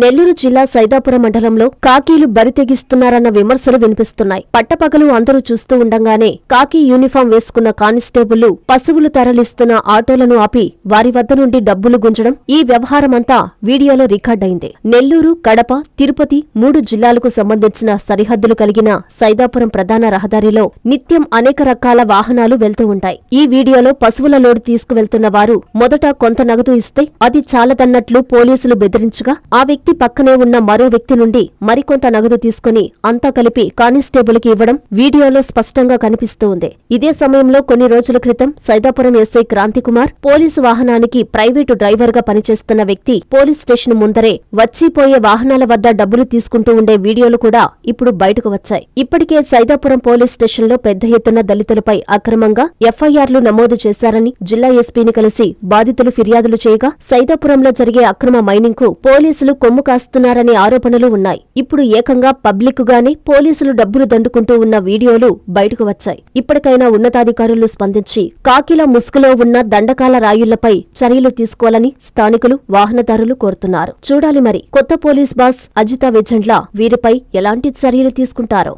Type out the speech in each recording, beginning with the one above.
నెల్లూరు జిల్లా సైదాపురం మండలంలో కాకీలు బరితెగిస్తున్నారన్న విమర్శలు వినిపిస్తున్నాయి. పట్టపగలు అందరూ చూస్తూ ఉండంగానే కాకి యూనిఫాం వేసుకున్న కానిస్టేబుళ్ళు పశువులు తరలిస్తున్న ఆటోలను ఆపి వారి వద్ద నుండి డబ్బులు గుంజడం ఈ వ్యవహారమంతా వీడియోలో రికార్డైంది నెల్లూరు కడప తిరుపతి మూడు జిల్లాలకు సంబంధించిన సరిహద్దులు కలిగిన సైదాపురం ప్రధాన రహదారిలో నిత్యం అనేక రకాల వాహనాలు వెళ్తూ ఉంటాయి. ఈ వీడియోలో పశువుల లోడు తీసుకువెళ్తున్న వారు మొదట కొంత నగదు ఇస్తే అది చాలదన్నట్లు పోలీసులు బెదిరించగా ఆ వ్యక్తి పక్కనే ఉన్న మరో వ్యక్తి నుండి మరికొంత నగదు తీసుకుని అంతా కలిపి కానిస్టేబుల్కి ఇవ్వడం వీడియోలో స్పష్టంగా కనిపిస్తూ ఉంది ఇదే సమయంలో కొన్ని రోజుల క్రితం సైదాపురం ఎస్ఐ క్రాంతికుమార్ పోలీసు వాహనానికి ప్రైవేటు డ్రైవర్గా పనిచేస్తున్న వ్యక్తి పోలీస్ స్టేషన్ ముందరే వచ్చిపోయే వాహనాల వద్ద డబ్బులు తీసుకుంటూ ఉండే వీడియోలు కూడా ఇప్పుడు బయటకు వచ్చాయి. ఇప్పటికే సైదాపురం పోలీస్ స్టేషన్లో పెద్ద ఎత్తున దళితులపై అక్రమంగా ఎఫ్ఐఆర్లు నమోదు చేశారని జిల్లా ఎస్పీని కలిసి బాధితులు ఫిర్యాదులు చేయగా సైదాపురంలో జరిగే అక్రమ మైనింగ్కు పోలీసులు కొమ్ము కాస్తున్నారనే ఆరోపణలు ఉన్నాయి. ఇప్పుడు ఏకంగా పబ్లిక్ గానే పోలీసులు డబ్బులు దండుకుంటూ ఉన్న వీడియోలు బయటకు వచ్చాయి. ఇప్పటికైనా ఉన్నతాధికారులు స్పందించి కాకిల ముసుగులో ఉన్న దండకాల రాయుళ్ళపై చర్యలు తీసుకోవాలని స్థానికులు వాహనదారులు కోరుతున్నారు. చూడాలి మరి కొత్త పోలీస్ బాస్ అజిత విజండ్ల వీరిపై ఎలాంటి చర్యలు తీసుకుంటారో.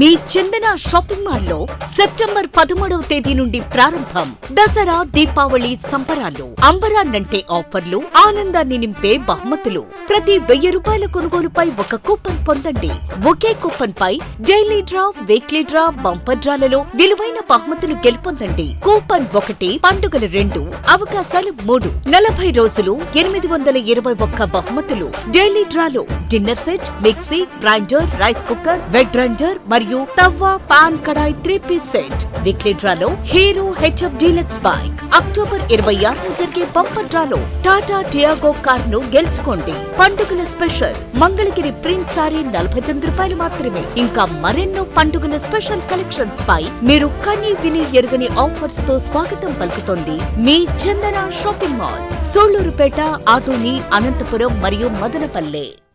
మీ చందన షాపింగ్ మాల్లో సెప్టెంబర్ పదమూడవ తేదీ నుండి ప్రారంభం. దసరా దీపావళి సంబరాలు. అంబరాన్నంటే ఆఫర్లు ఆనందాన్ని నింపే బహుమతులు. ప్రతి వెయ్యి రూపాయల కొనుగోలుపై ఒక కూపన్ పొందండి. ఒకే కూపన్ పై daily draw weekly draw bumper డ్రాలలో విలువైన బహుమతులు గెలుపొందండి. కూపన్ ఒకటి పండుగలు రెండు అవకాశాలు మూడు. నలభై రోజులు ఎనిమిది వందల ఇరవై ఒక్క బహుమతులు. డైలీ డ్రాలో dinner set mixie grinder rice cooker wet grinder మరియు tawa pan kadai three piece set weekly డ్రాలో Hero HF Deluxe bike October ఇరవై ఆరు జరిగే బంపర్ డ్రాలో టాటా టియాగో కార్ను గెలుచుకోండి. పండుగల స్పెషల్ మంగళగిరి ప్రింట్ సారీ నలభై తొమ్మిది రూపాయలు మాత్రమే. ఇంకా మరెన్నో పండుగల స్పెషల్ కలెక్షన్స్ పై మీరు కని విని ఎరుగని ఆఫర్స్తో స్వాగతం పలుకుతోంది మీ చందన షాపింగ్ మాల్. సోళ్ళూరుపేట ఆదోని అనంతపురం మరియు మదనపల్లె.